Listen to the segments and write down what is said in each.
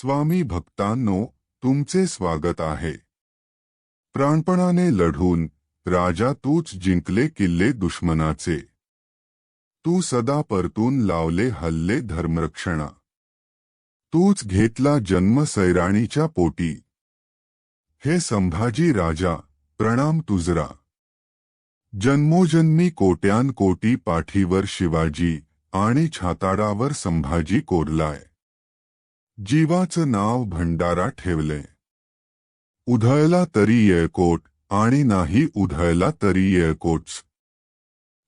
स्वामी भक्तांनो, तुमचे स्वागत आहे. प्राणपणाने लढून राजा तूच जिंकले किल्ले दुश्मनाचे. तू सदा परतून लावले हल्ले धर्मरक्षणा. तूच घेतला जन्म सैराणीच्या पोटी. हे संभाजी राजा, प्रणाम तुजरा जन्मोजन्मी कोट्यान कोटी पाठीवर शिवाजी आणि छाताडावर संभाजी कोरलाय. जीवाचं नाव भंडारा ठेवले. उधळला तरी येळकोट आणि नाही उधळला तरी येळकोटच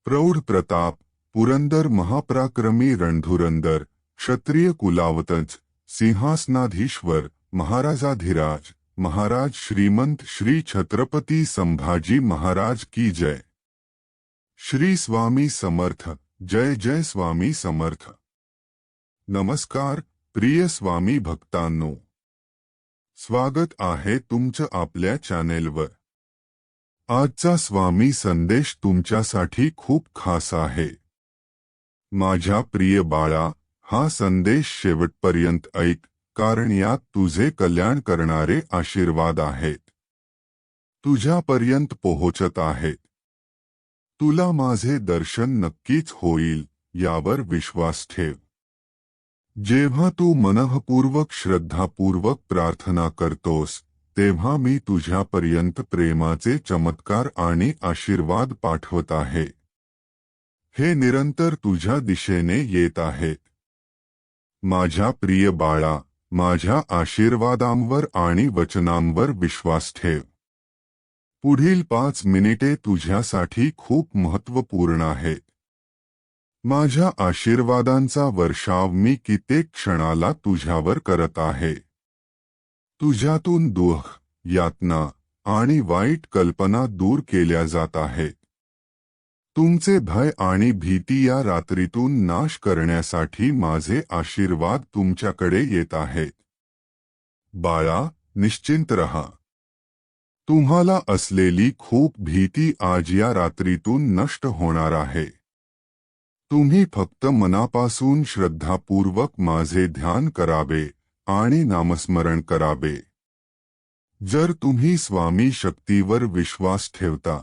प्रौढ प्रताप पुरंदर महापराक्रमी रणधुरंदर क्षत्रिय कुलावतच सिंहासनाधीश्वर महाराजाधिराज महाराज श्रीमंत श्री छत्रपती संभाजी महाराज की जय. श्री स्वामी समर्थ जय जय स्वामी समर्थ. नमस्कार प्रिय स्वामी भक्तांनो स्वागत आहे तुमचं आपल्या चॅनेलवर. आजचा स्वामी संदेश तुमच्यासाठी खूप खास आहे. माझ्या प्रिय बाळा हा संदेश शेवटपर्यंत ऐक कारण यात तुझे कल्याण करणारे आशीर्वाद आहेत. तुझ्यापर्यंत पोहोचत आहेत. तुला माझे दर्शन नक्कीच होईल यावर विश्वास ठेव. जेव्हा तू मनःपूर्वक, श्रद्धापूर्वक प्रार्थना करतोस, तेव्हा मी तुझ्यापर्यंत प्रेमाचे चमत्कार आणि आशीर्वाद पाठवत आहे. हे निरंतर तुझ्या दिशेने येत आहेत माझ्या प्रिय बाळा, माझ्या आशीर्वादांवर आणि वचनांवर विश्वास ठेव. पुढील पाच मिनिटे तुझ्यासाठी खूप महत्त्वपूर्ण आहेत. माझ्या आशीर्वादांचा वर्षाव मी कित्येक क्षणाला तुझ्यावर करत आहे. तुझ्यातून दुःख, यातना आणि वाईट कल्पना दूर केल्या जात आहेत तुमचे भय आणि भीती या रात्रीतून नाश करण्यासाठी माझे आशीर्वाद तुमच्याकडे येत आहेत. बाळा, निश्चिंत रहा. तुम्हाला असलेली खूप भीती आज या रात्रीतून नष्ट होणार आहे. तुम्ही फक्त मनापासून श्रद्धापूर्वक माझे ध्यान करावे आणि नामस्मरण करावे. जर तुम्ही स्वामी शक्तीवर विश्वास ठेवता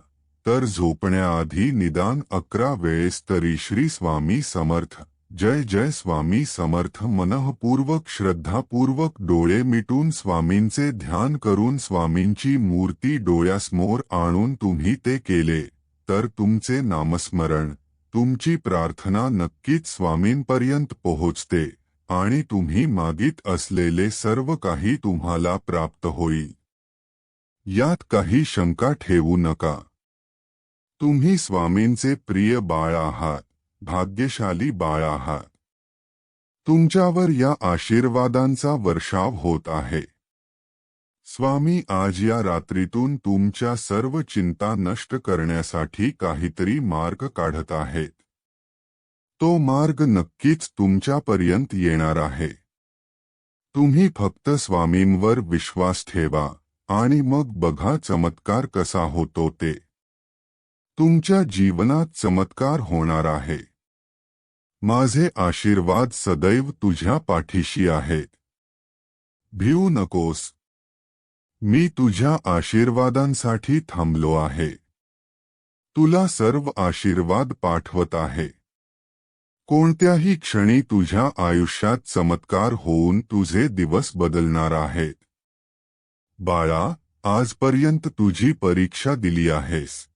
तर झोपण्याआधी निदान अकरा वेळेस तरी श्री स्वामी समर्थ जय जय स्वामी समर्थ मनःपूर्वक श्रद्धापूर्वक डोळे मिटून स्वामींचे ध्यान करून स्वामींची मूर्ती डोळ्यासमोर आणून तुम्ही ते केले तर तुमचे नामस्मरण तुमची प्रार्थना नक्कीच स्वामींपर्यंत पोहोचते आणि तुम्ही मागित असलेले सर्व काही तुम्हाला प्राप्त होईल. यात काही शंका ठेवू नका. तुम्ही स्वामींचे प्रिय बाळ आहात भाग्यशाली बाळ आहात. तुमच्यावर या आशीर्वादांचा वर्षाव होत आहे. स्वामी, आज या रात्रीतून तुमच्या सर्व चिंता नष्ट करण्यासाठी काहीतरी मार्ग काढत आहेत. तो मार्ग नक्कीच तुमच्यापर्यंत येणार आहे. तुम्ही फक्त स्वामींवर विश्वास ठेवा आणि मग बघा चमत्कार कसा होतो ते. तुमच्या जीवनात चमत्कार होणार आहे. माझे आशीर्वाद सदैव तुझ्या पाठीशी आहेत. भिवू नकोस मी तुझ्या आशीर्वादांसाठी थांबलो आहे. तुला सर्व आशीर्वाद पाठवत आहे. कोणत्याही क्षणी तुझ्या आयुष्यात चमत्कार होऊन तुझे दिवस बदलणार आहेत. बाळा, आजपर्यंत तुझी परीक्षा दिली आहेस.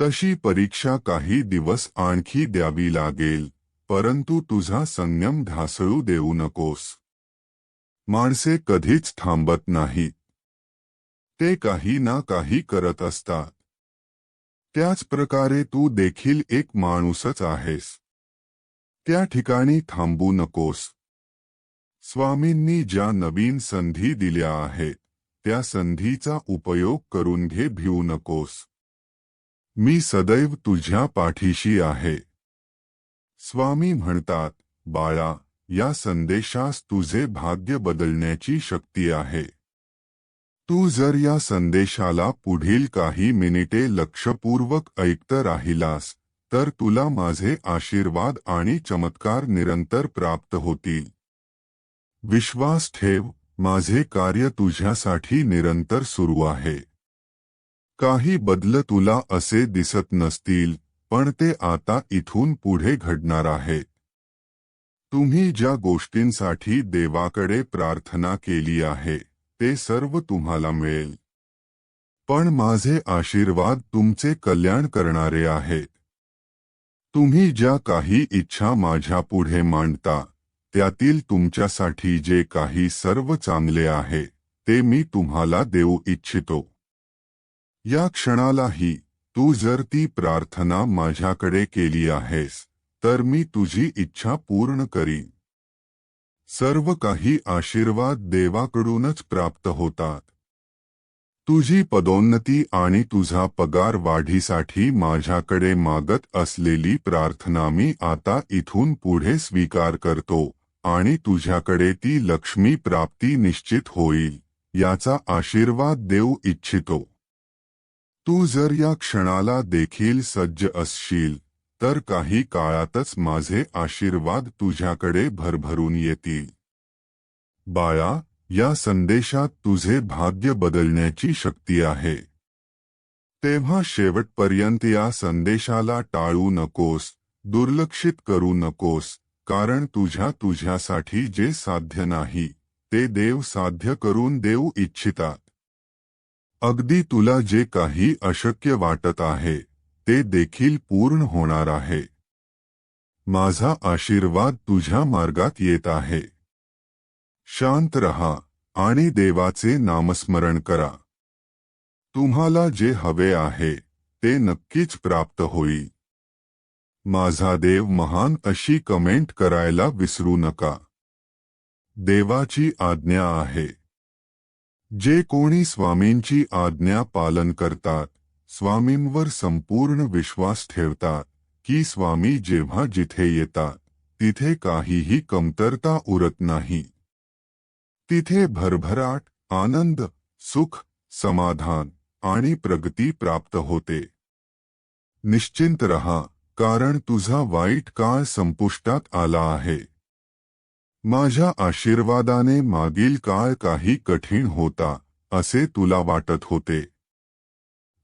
तशी परीक्षा काही दिवस आणखी द्यावी लागेल, परंतु तुझा संयम ढासळू देऊ नकोस. माणसे कधीच थांबत नाहीत. ते काही ना काही करत असतात. त्याच प्रकारे तू देखील एक माणूसच आहेस. त्या ठिकाणी थांबू नकोस. स्वामींनी ज्या नवीन संधी दिल्या आहेत त्या संधीचा उपयोग करून घे भिवू नकोस. मी सदैव तुझ्या पाठीशी आहे. स्वामी म्हणतात बाळा या संदेशास तुझे भाग्य बदलण्याची शक्ती आहे. तू जर या संदेशाला पुढील काही मिनिटे लक्षपूर्वक ऐकत राहिलास तर तुला माझे आशीर्वाद आणि चमत्कार निरंतर प्राप्त होतील. विश्वास ठेव माझे कार्य तुझ्यासाठी निरंतर सुरू आहे. काही बदल तुला असे दिसत नसतील पण ते आता इथून पुढे घडणार आहे तुम्ही ज्या गोष्टींसाठी देवाकडे प्रार्थना केली आहे ते सर्व तुम्हाला मिळेल. पण माझे आशीर्वाद तुमचे कल्याण करणारे आहेत. तुम्ही ज्या काही इच्छा माझ्या पुढे मांडता त्यातील तुमच्यासाठी जे काही सर्व चांगले आहे ते मी तुम्हाला देऊ इच्छितो. या क्षणालाही तू जर ती प्रार्थना माझ्याकडे केली आहेस तर मी तुझी इच्छा पूर्ण करीन. सर्व काही आशीर्वाद देवाकडूनच प्राप्त होतात. तुझी पदोन्नती आणि तुझा पगार वाढीसाठी माझ्याकडे मागत असलेली प्रार्थना मी आता इथून पुढे स्वीकार करतो आणि तुझ्याकडे ती लक्ष्मी प्राप्ती निश्चित होईल याचा आशीर्वाद देऊ इच्छितो. तू जर या क्षणाला देखील सज्ज असशील तर काही काळातच माझे आशीर्वाद तुझ्याकडे भरभरून येतील. बाळा या संदेशात तुझे भाग्य बदलण्याची शक्ती आहे. तेव्हा शेवटपर्यंत या संदेशाला टाळू नकोस दुर्लक्षित करू नकोस कारण तुझ्या तुझ्यासाठी जे साध्य नाही ते देव साध्य करून देऊ इच्छितात. अगदी तुला जे काही अशक्य वाटत आहे ते देखील पूर्ण होणार आहे. माझा आशीर्वाद तुझ्या मार्गात येत आहे. शांत रहा आणि देवाचे नामस्मरण करा. तुम्हाला जे हवे आहे, ते नक्कीच प्राप्त होईल. माझा देव महान अशी कमेंट करायला विसरू नका. देवाची आज्ञा आहे. जे कोणी स्वामींची आज्ञा पालन करतात स्वामींवर संपूर्ण विश्वास ठेवतात की स्वामी जेव्हा जिथे येतात तिथे काहीही कमतरता उरत नाही. तिथे भरभराट आनंद सुख समाधान आणि प्रगती प्राप्त होते. निश्चिंत रहा कारण तुझा वाईट काळ संपुष्टात आला आहे. माझ्या आशीर्वादाने मागील काळ काही कठीण होता असे तुला वाटत होते.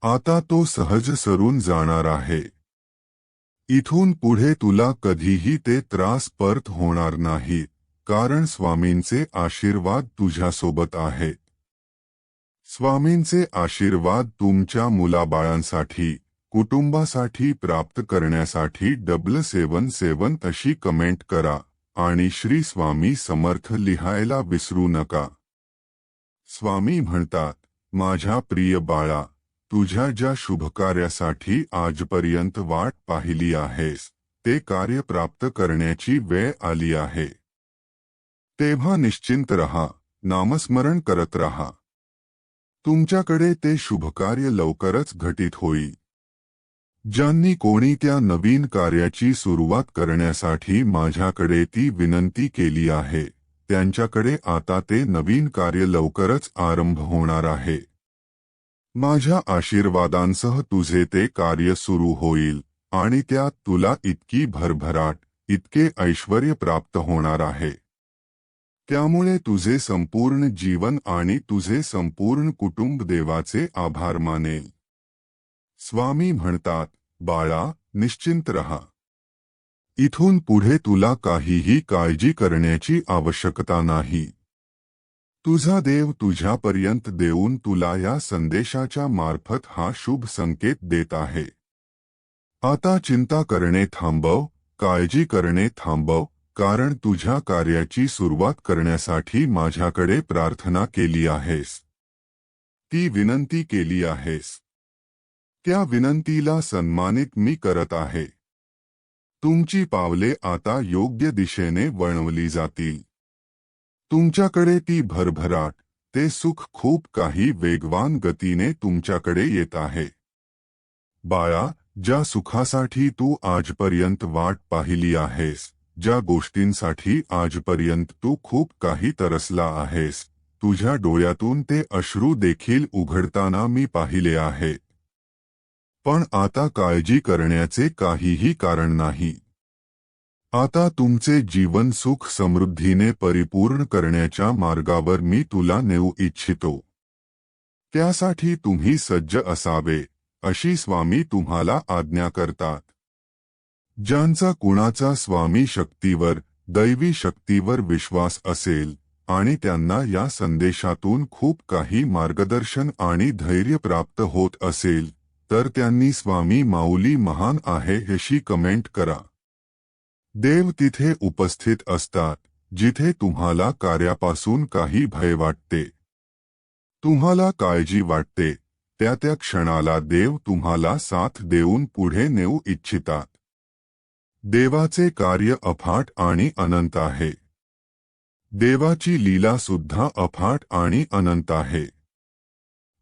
आता तो सहज सरून जाणार आहे. इथून पुढे तुला कधीही ते त्रास परत होणार नाहीत कारण स्वामींचे आशीर्वाद तुझ्यासोबत आहेत स्वामींचे आशीर्वाद तुमच्या मुलाबाळांसाठी कुटुंबासाठी प्राप्त करण्यासाठी डबल सेवन सेवन अशी कमेंट करा आणि श्री स्वामी समर्थ लिहायला विसरू नका. स्वामी म्हणतात माझ्या प्रिय बाळा तुझ्या ज्या शुभकार्यासाठी आजपर्यंत वाट पाहिली आहेस ते कार्य प्राप्त करण्याची वेळ आली आहे. तेव्हा निश्चिंत रहा नामस्मरण करत रहा. तुमच्याकडे ते शुभकार्य लवकरच घटित होईल. ज्यांनी कोणी त्या नवीन कार्याची सुरुवात करण्यासाठी माझ्याकडे ती विनंती केली आहे त्यांच्याकडे आता ते नवीन कार्य लवकरच आरंभ होणार आहे. माझ्या आशीर्वादांसह तुझे ते कार्य सुरू होईल आणि त्यात तुला इतकी भरभराट इतके ऐश्वर प्राप्त होणार आहे. त्यामुळे तुझे संपूर्ण जीवन आणि तुझे संपूर्ण कुटुंब देवाचे आभार मानेल. स्वामी म्हणतात बाळा निश्चिंत रहा. इथून पुढे तुला काहीही काळजी करण्याची आवश्यकता नाही. तुझा देव तुझ्यापर्यंत देऊन तुला या संदेशाच्या मार्फत हा शुभ संकेत देत आहे. आता चिंता करणे थांबव, काळजी करणे थांबव, कारण तुझ्या कार्याची सुरुवात करण्यासाठी माझ्याकडे प्रार्थना केली आहेस. ती विनंती केली आहेस. त्या विनंतीला सन्मानित मी करत आहे. तुमची पावले आता योग्य दिशेने वळवली जातील. तुमच्याकडे ती भरभराट ते सुख खूप काही वेगवान गतीने तुमच्याकडे येत आहे. बाळा ज्या सुखासाठी तू आजपर्यंत वाट पाहिली आहेस ज्या गोष्टींसाठी आजपर्यंत तू खूप काही तरसला आहेस तुझ्या डोळ्यातून ते अश्रू देखील उघडताना मी पाहिले आहे. पण आता काळजी करण्याचे काहीही कारण नाही. आता तुमचे जीवन सुख समृद्धीने परिपूर्ण करण्याच्या मार्गावर मी तुला नेऊ इच्छितो. त्यासाठी तुम्ही सज्ज असावे अशी स्वामी तुम्हाला आज्ञा करतात. ज्यांचा कुणाचा स्वामी शक्तीवर दैवी शक्तीवर विश्वास असेल आणि त्यांना या संदेशातून खूप काही मार्गदर्शन आणि धैर्य प्राप्त होत असेल तर त्यांनी स्वामी माऊली महान आहे हेशी कमेंट करा. देव तिथे उपस्थित असतात जिथे तुम्हाला कार्यापासून काही भय वाटते. तुम्हाला काळजी वाटते त्या त्या क्षणाला देव तुम्हाला साथ देऊन पुढे नेऊ इच्छितात. देवाचे कार्य अफाट आणि अनंत आहे. देवाची लीला सुद्धा अफाट आणि अनंत आहे.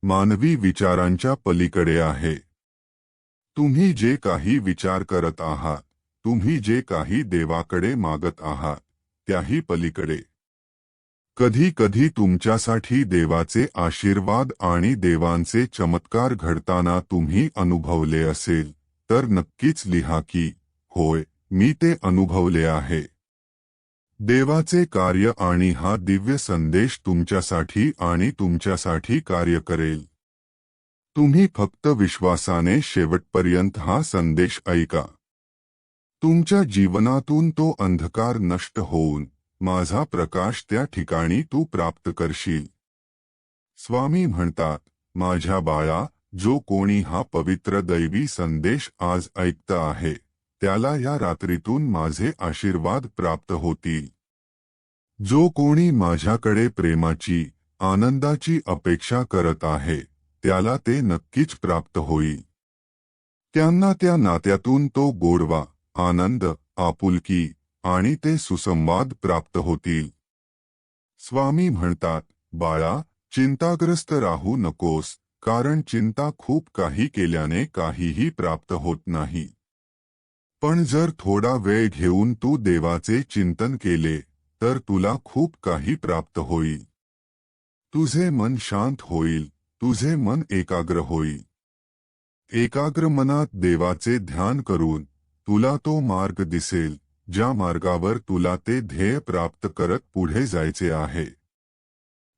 मानवी विचारांच्या पलीकडे आहे. तुम्ही जे काही विचार करत आहात तुम्ही जे काही देवाकडे मागत आहात त्याही पलीकडे. कधी कधी तुमच्यासाठी देवाचे आशीर्वाद आणि देवांचे चमत्कार घडताना तुम्ही अनुभवले असेल तर नक्कीच लिहा की होय मी ते अनुभवले आहे. देवाचे कार्य आणि हा दिव्य संदेश तुमच्यासाठी आणि तुमच्यासाठी कार्य करेल. तुम्ही फक्त विश्वासाने शेवटपर्यंत हा संदेश ऐका. तुमच्या जीवनातून तो अंधकार नष्ट होऊन माझा प्रकाश त्या ठिकाणी तू प्राप्त करशील. स्वामी म्हणतात, माझ्या बाळा, जो कोणी हा पवित्र दैवी संदेश आज ऐकत आहे, त्याला या रात्रीतून माझे आशीर्वाद प्राप्त होतील. जो कोणी माझ्याकडे प्रेमाची, आनंदाची अपेक्षा करत आहे, त्याला ते नक्कीच प्राप्त होईल. त्यांना त्या नात्यातून तो गोडवा आनंद आपुलकी आणि ते सुसंवाद प्राप्त होतील. स्वामी म्हणतात बाळा चिंताग्रस्त राहू नकोस कारण चिंता खूप काही केल्याने काहीही प्राप्त होत नाही. पण जर थोडा वेळ घेऊन तू देवाचे चिंतन केले तर तुला खूप काही प्राप्त होईल. तुझे मन शांत होईल तुझे मन एकाग्र होईल. एकाग्र मनात देवाचे ध्यान करून तुला तो मार्ग दिसेल, ज्या मार्गावर तुला ते ध्येय प्राप्त करत पुढे जायचे आहे.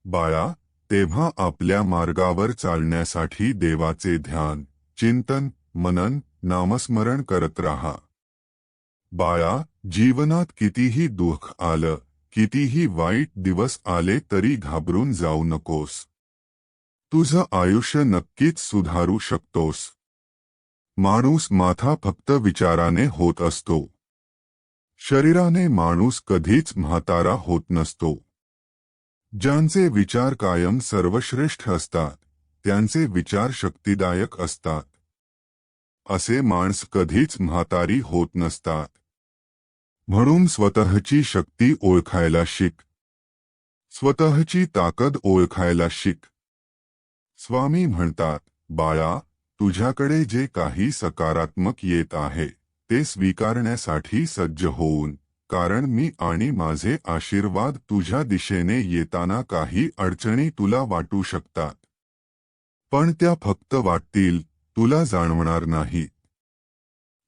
बाळा, तेव्हा आपल्या मार्गावर चालण्यासाठी देवाचे ध्यान, चिंतन, मनन, नामस्मरण करत राहा. बाळा, जीवनात कितीही दुःख आलं, कितीही वाईट दिवस आले तरी घाबरून जाऊ नकोस. तुझं आयुष्य नक्कीच सुधारू शकतोस. माणूस माथा फक्त विचाराने होत असतो. शरीराने माणूस कधीच म्हातारा होत नसतो. ज्यांचे विचार कायम सर्वश्रेष्ठ असतात त्यांचे विचार शक्तिदायक असतात. असे माणस कधीच म्हातारी होत नसतात. म्हणून स्वतःची शक्ती ओळखायला शिक. स्वतःची ताकद ओळखायला शिक. स्वामी म्हणतात बाळा तुझ्याकडे जे काही सकारात्मक येत आहे ते स्वीकारण्यासाठी सज्ज होऊन कारण मी आणि माझे आशीर्वाद तुझ्या दिशेने येताना काही अडचणी तुला वाटू शकतात. पण त्या फक्त वाटतील तुला जाणवणार नाही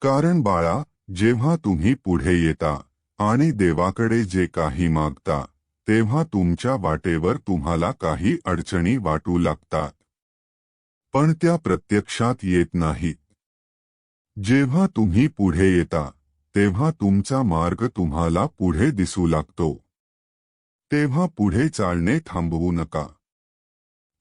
कारण बाळा जेव्हा तुम्ही पुढे येता आणि देवाकडे जे काही मागता तेव्हा तुमच्या वाटेवर तुम्हाला काही अडचणी वाटू लागतात. पण त्या प्रत्यक्षात येत नाहीत. जेव्हा तुम्ही पुढे येता तेव्हा तुमचा मार्ग तुम्हाला पुढे दिसू लागतो. तेव्हा पुढे चालणे थांबवू नका.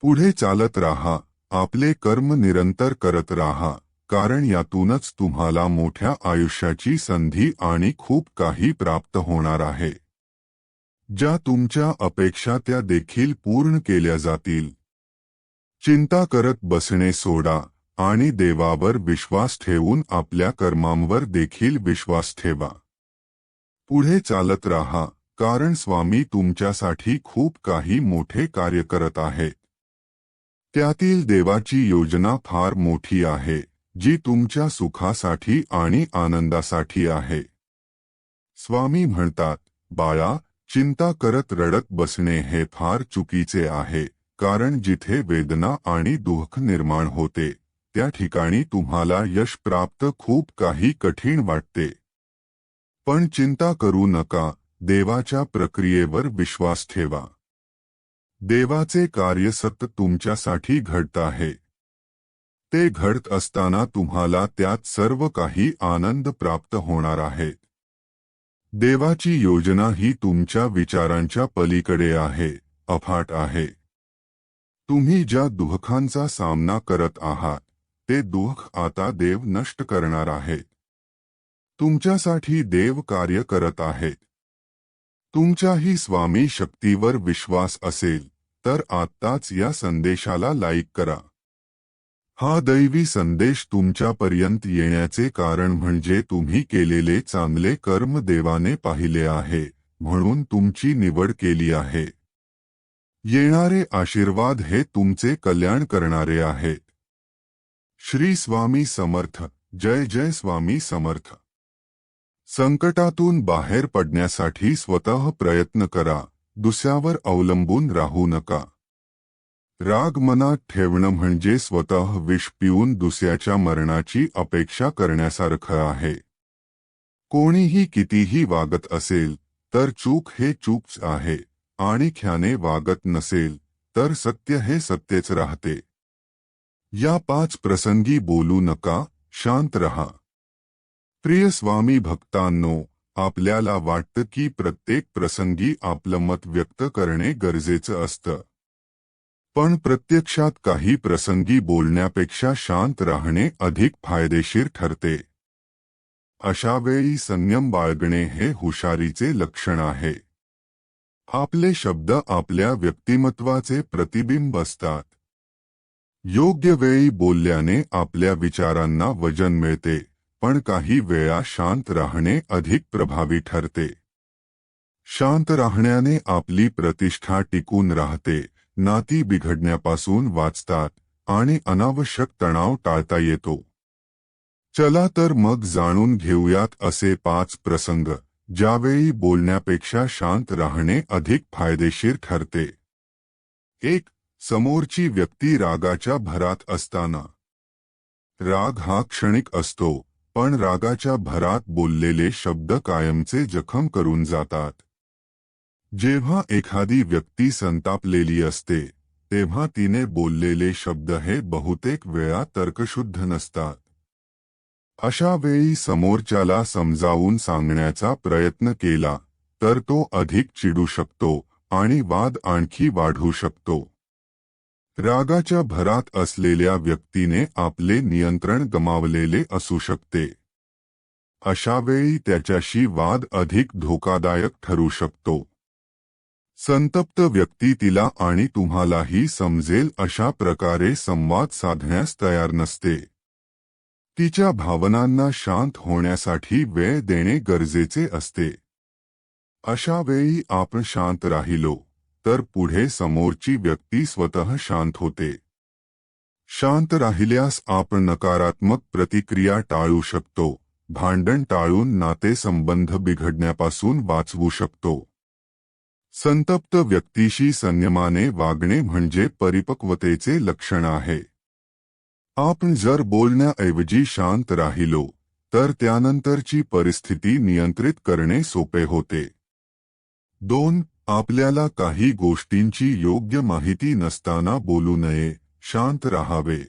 पुढे चालत राहा आपले कर्म निरंतर करत राहा कारण यातूनच तुम्हाला मोठ्या आयुष्याची संधी आणि खूप काही प्राप्त होणार आहे. ज्या तुमच्या अपेक्षा त्या देखील पूर्ण केल्या जातील. चिंता करत बसणे सोडा आणि देवावर विश्वास ठेवून आपल्या कर्मांवर देखील विश्वास ठेवा. पुढे चालत राहा कारण स्वामी तुमच्यासाठी खूप काही मोठे कार्य करत आहेत. त्यातील देवाची योजना फार मोठी आहे जी तुमच्या सुखासाठी आणि आनंदासाठी आहे. स्वामी म्हणतात बाळा चिंता करत रडत बसणे हे फार चुकीचे आहे. कारण जिथे वेदना आणि दुःख निर्माण होते त्या ठिकाणी तुम्हाला यश प्राप्त खूप काही कठीण वाटते. पण चिंता करू नका देवाच्या प्रक्रियेवर विश्वास ठेवा. देवाचे कार्य सत तुमच्यासाठी घडत आहे. ते घडत असताना तुम्हाला त्यात सर्व काही आनंद प्राप्त होणार आहे. देवाची योजना ही तुमच्या विचारांच्या पलीकडे आहे अफाट आहे. तुम्ही ज्या दुःखांचा सामना करत आहात ते दुःख आता देव नष्ट करणार आहे तुमच्यासाठी देव कार्य करत आहे तुमच्याही स्वामी शक्तीवर विश्वास असेल तर आत्ताच या संदेशाला लाईक करा. हा दैवी संदेश तुमच्यापर्यंत येण्याचे कारण म्हणजे तुम्ही केलेले चांगले कर्म देवाने पाहिले आहे म्हणून तुमची निवड केली आहे. येणारे आशीर्वाद हे तुमचे कल्याण करणारे आहेत. श्री स्वामी समर्थ जय जय स्वामी समर्थ. संकटातून बाहेर पडण्यासाठी स्वतः प्रयत्न करा दुसऱ्यावर अवलंबून राहू नका. राग मनात ठेवणं म्हणजे स्वतः विष पिऊन दुसऱ्याच्या मरणाची अपेक्षा करण्यासारखं आहे. कोणीही कितीही वागत असेल तर चूक हे चूकच आहे. आणि ख्याने वागत नसेल तर सत्य हे सत्यच राहते. या पाच प्रसंगी बोलू नका शांत रहा. प्रिय स्वामी भक्तांनो आपल्याला वाटतं की प्रत्येक प्रसंगी आपलं मत व्यक्त करणे गरजेचं असतं. पण प्रत्यक्षात काही प्रसंगी बोलण्यापेक्षा शांत राहणे अधिक फायदेशीर ठरते. अशावेळी संयम बाळगणे हे हुशारीचे लक्षण आहे. आपले शब्द आपल्या व्यक्तिमत्वाचे प्रतिबिंब असतात. योग्य वेळी बोलल्याने आपल्या विचारांना वजन मिळते पण काही वेळा शांत राहणे अधिक प्रभावी ठरते. शांत राहण्याने आपली प्रतिष्ठा टिकून राहते नाती बिघडण्यापासून वाचतात आणि अनावश्यक तणाव टाळता येतो. चला तर मग जाणून घेऊयात असे पाच प्रसंग. ज्यावेळी बोलण्यापेक्षा शांत राहणे अधिक फायदेशीर ठरते. एक समोरची व्यक्ती रागाच्या भरात असताना. राग हा क्षणिक असतो पण रागाच्या भरात बोललेले शब्द कायमचे जखम करून जातात. जेव्हा एखादी व्यक्ती संतापलेली असते तेव्हा तिने बोललेले शब्द हे बहुतेक वेळा तर्कशुद्ध नसतात. अशा वेळी समोरच्याला समजावून सांगण्याचा प्रयत्न केला तर तो अधिक चिडू शकतो आणि वाद आणखी वाढू शकतो. रागाच्या भरात असलेल्या व्यक्तीने आपले नियंत्रण गमावलेले असू शकते. अशा वेळी त्याच्याशी वाद अधिक धोकादायक ठरू शकतो. संतप्त व्यक्ती तिला आणि तुम्हालाही समजेल अशा प्रकारे संवाद साधण्यास तयार नसते. तिच्या भावनांना शांत होण्यासाठी वेळ देणे गरजेचे असते. अशा वेळी आपण शांत राहिलो, तर पुढे समोरची व्यक्ती स्वतः शांत होते. शांत राहिल्यास आपण नकारात्मक प्रतिक्रिया टाळू शकतो, भांडण टाळून नातेसंबंध बिघडण्यापासून वाचवू शकतो. संतप्त व्यक्तीशी संयमाने वागणे म्हणजे परिपक्वतेचे लक्षण आहे. आपण जर बोलण्याऐवजी शांत राहिलो तर त्यानंतरची परिस्थिती नियंत्रित करणे सोपे होते. दोन आपल्याला काही गोष्टींची योग्य माहिती नसताना बोलू नये शांत राहावे.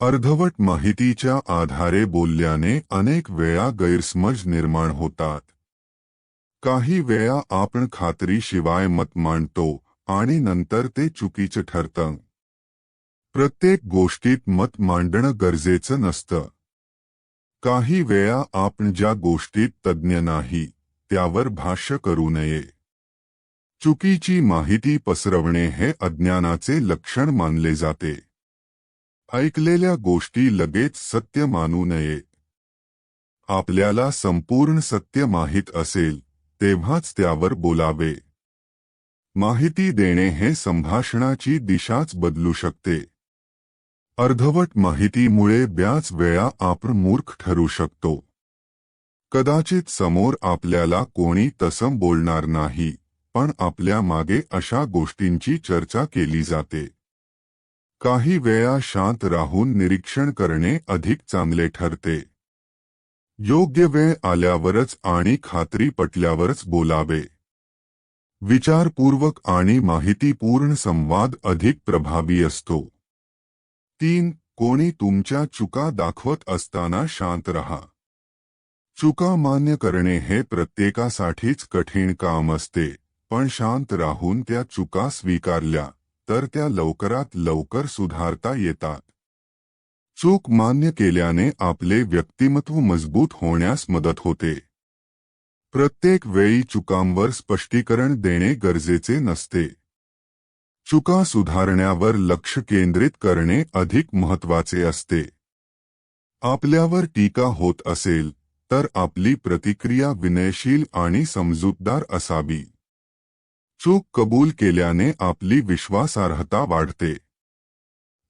अर्धवट माहितीच्या आधारे बोलल्याने अनेक वेळा गैरसमज निर्माण होतात. काही वेळा आपण खात्रीशिवाय मत मांडतो आणि नंतर ते चुकीचं ठरतं. प्रत्येक गोष्टीत मत मांडणं गरजेचं नसतं. काही वेळा आपण ज्या गोष्टीत तज्ज्ञ नाही त्यावर भाष्य करू नये. चुकीची माहिती पसरवणे हे अज्ञानाचे लक्षण मानले जाते. ऐकलेल्या गोष्टी लगेच सत्य मानू नये. आपल्याला संपूर्ण सत्य माहीत असेल तेव्हाच त्यावर बोलावे. माहिती देणे हे संभाषणाची दिशाच बदलू शकते. अर्धवट माहितीमुळे ब्याच वेळा आपण मूर्ख ठरू शकतो. कदाचित समोर आपल्याला कोणी तसं बोलणार नाही पण आपल्या मागे अशा गोष्टींची चर्चा केली जाते. काही वेळा शांत राहून निरीक्षण करणे अधिक चांगले ठरते. योग्य वेळ आल्यावरच आणि खात्री पटल्यावरच बोलावे. विचारपूर्वक आणि माहितीपूर्ण संवाद अधिक प्रभावी असतो. तीन कोणी तुमच्या चुका दाखवत असताना शांत रहा. चुका मान्य करणे हे प्रत्येकासाठीच कठीण काम असते पण शांत राहून त्या चुका स्वीकारल्या तर त्या लवकरात लवकर सुधारता येतात. चूक मान्य केल्याने आपले व्यक्तिमत्व मजबूत होण्यास मदत होते. प्रत्येक वेळी चुकांवर स्पष्टीकरण देणे गरजेचे नसते. चुका सुधारण्यावर लक्ष केंद्रित करणे अधिक महत्त्वाचे असते. आपल्यावर टीका होत असेल तर आपली प्रतिक्रिया विनयशील आणि समजूतदार असावी. चूक कबूल केल्याने आपली विश्वासार्हता वाढते.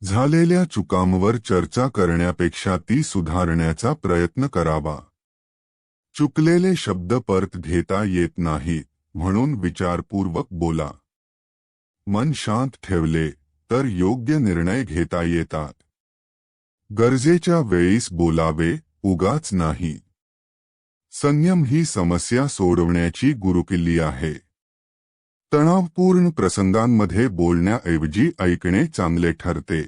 झालेल्या चुकांवर चर्चा करण्यापेक्षा ती सुधारण्याचा प्रयत्न करावा. चुकलेले शब्द परत घेता येत नाहीत म्हणून विचारपूर्वक बोला. मन शांत ठेवले, तर योग्य निर्णय घेता येतात. गरजेच्या वेळीस बोलावे, उगाच नाही. संयम ही समस्या सोडवण्याची गुरुकिल्ली आहे. तणावपूर्ण प्रसंगांमध्ये बोलण्याऐवजी ऐकणे चांगले ठरते.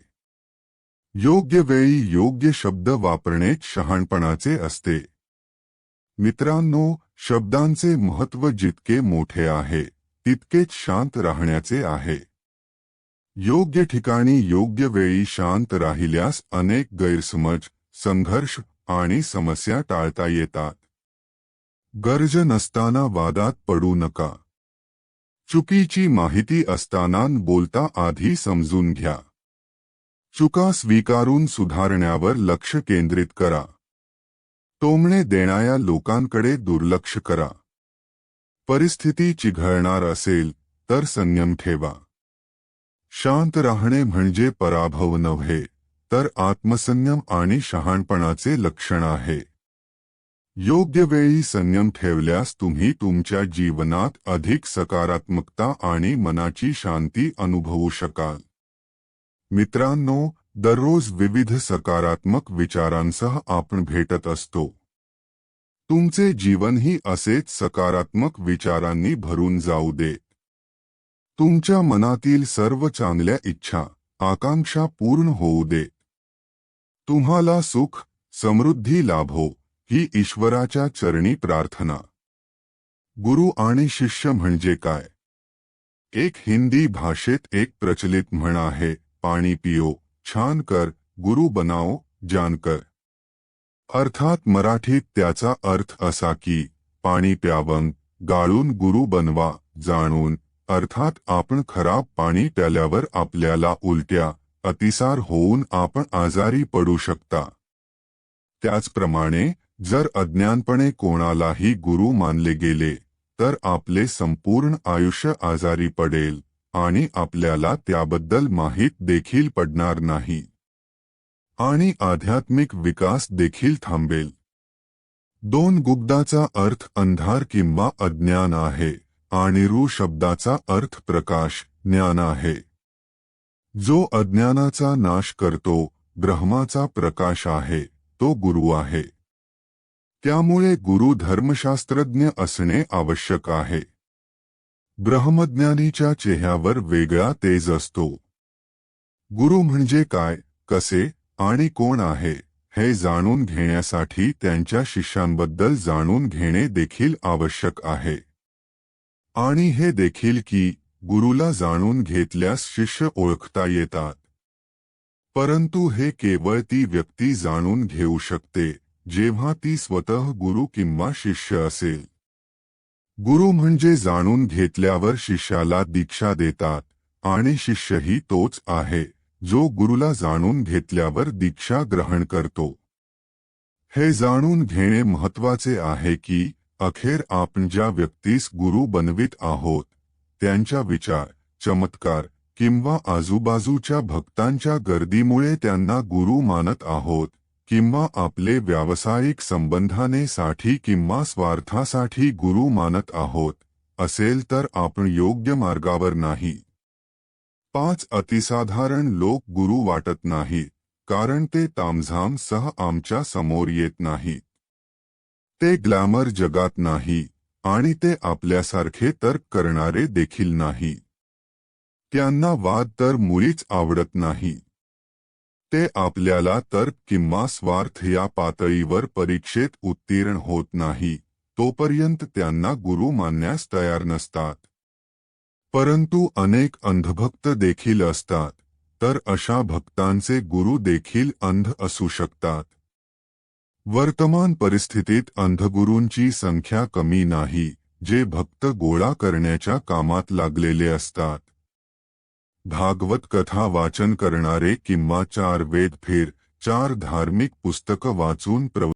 योग्य वेळी योग्य शब्द वापरणे शहाणपणाचे असते. मित्रांनो, शब्दांचे महत्त्व जितके मोठे आहे तितकेच शांत राहण्याचे आहे. योग्य ठिकाणी योग्य वेळी शांत राहिल्यास अनेक गैरसमज, संघर्ष आणि समस्या टाळता येतात. गरज नसताना वादात पडू नका. चुकीची माहिती असताना बोलता आधी समजून घ्या. चुका स्वीकारून सुधारण्यावर लक्ष केंद्रित करा. टोमणे देणाऱ्या लोकांकडे दुर्लक्ष करा. परिस्थिती चिघळणार असेल तर संयम ठेवा. शांत राहणे म्हणजे पराभव नव्हे तर आत्मसंयम आणि शहाणपणाचे लक्षण आहे. योग्य वेळी संयम ठेवल्यास तुम्ही तुमच्या जीवनात अधिक सकारात्मकता आणि मनाची शांती अनुभवू शकाल. मित्रांनो दररोज विविध सकारात्मक विचारांसह आपण भेटत असतो. तुमचे जीवनही असेच सकारात्मक विचारांनी भरून जाऊ दे. तुमच्या मनातील सर्व चांगल्या इच्छा, आकांक्षा पूर्ण होऊ देत तुम्हाला सुख, समृद्धी लाभो, ही ईश्वराच्या चरणी प्रार्थना. गुरु आणि शिष्य म्हणजे काय? एक हिंदी भाषेत एक प्रचलित म्हण आहे, पाणी पिओ छान कर, गुरु बनाओ जानकर अर्थात मराठीत त्याचा अर्थ असा की पाणी प्यावं गाळून गुरु बनवा जाणून अर्थात आपण खराब पाणी प्याल्यावर आपल्याला उलट्या अतिसार होऊन आपण आजारी पडू शकता. त्याचप्रमाणे जर अज्ञानपणे कोणालाही गुरु मानले गेले तर आपले संपूर्ण आयुष्य आजारी पडेल आणि आपल्याला त्याबद्दल माहीत देखील पडणार नाही. आणि आध्यात्मिक विकास देखील थांबेल. दोन गुप्दाचा अर्थ अंधार किंवा अज्ञान आहे आणि रू शब्दाचा अर्थ प्रकाश ज्ञान आहे. जो अज्ञानाचा नाश करतो ब्रह्माचा प्रकाश आहे तो गुरु आहे. त्यामुळे गुरु धर्मशास्त्रज्ञ असणे आवश्यक आहे. ब्रह्मज्ञानीच्या चेहऱ्यावर वेगळा तेज असतो. गुरु म्हणजे काय कसे आणि कोण आहे हे जाणून घेण्यासाठी त्यांच्या शिष्यांबद्दल जाणून घेणे देखील आवश्यक आहे. आणि हे देखील की गुरुला जाणून घेतल्यास शिष्य ओळखता येतात. परंतु हे केवळ ती व्यक्ती जाणून घेऊ शकते जेव्हा ती स्वतः गुरु किंवा शिष्य असेल. गुरु म्हणजे जाणून घेतल्यावर शिष्याला दीक्षा देतात आणि शिष्यही तोच आहे. जो गुरुला जाणून घेतल्यावर दीक्षा ग्रहण करतो. हे जाणून घेणे महत्त्वाचे आहे की अखेर आपण ज्या व्यक्तीस गुरु बनवित आहोत त्यांच्या विचार चमत्कार किंवा आजूबाजूच्या भक्तांच्या गर्दीमुळे त्यांना गुरु मानत आहोत किंवा आपले व्यावसायिक संबंधाने साठी किंवा स्वार्थासाठी गुरु मानत आहोत असेल तर आपण योग्य मार्गावर नाही. पाच अतिसाधारण लोक गुरु वाटत नाहीत कारण ते तामझाम सह आमच्यासमोर येत नाहीत. ते ग्लॅमर जगात नाही आणि ते आपल्यासारखे तर्क करणारे देखील नाही. त्यांना वाद तर मुळीच आवडत नाही. ते आपल्याला तर्क किंवा स्वार्थ या पातळीवर परीक्षेत उत्तीर्ण होत नाही तोपर्यंत त्यांना गुरु मानण्यास तयार नसतात. परंतु अनेक अंधभक्त देखील असतात तर अशा भक्तांचे गुरु देखील अंध असू शकतात. वर्तमान परिस्थितीत अंधगुरूंची संख्या कमी नाही जे भक्त गोळा करण्याच्या कामात लागलेले असतात. भागवत कथा वाचन करणारे किंवा चार वेद फेर चार धार्मिक पुस्तकं वाचून प्रव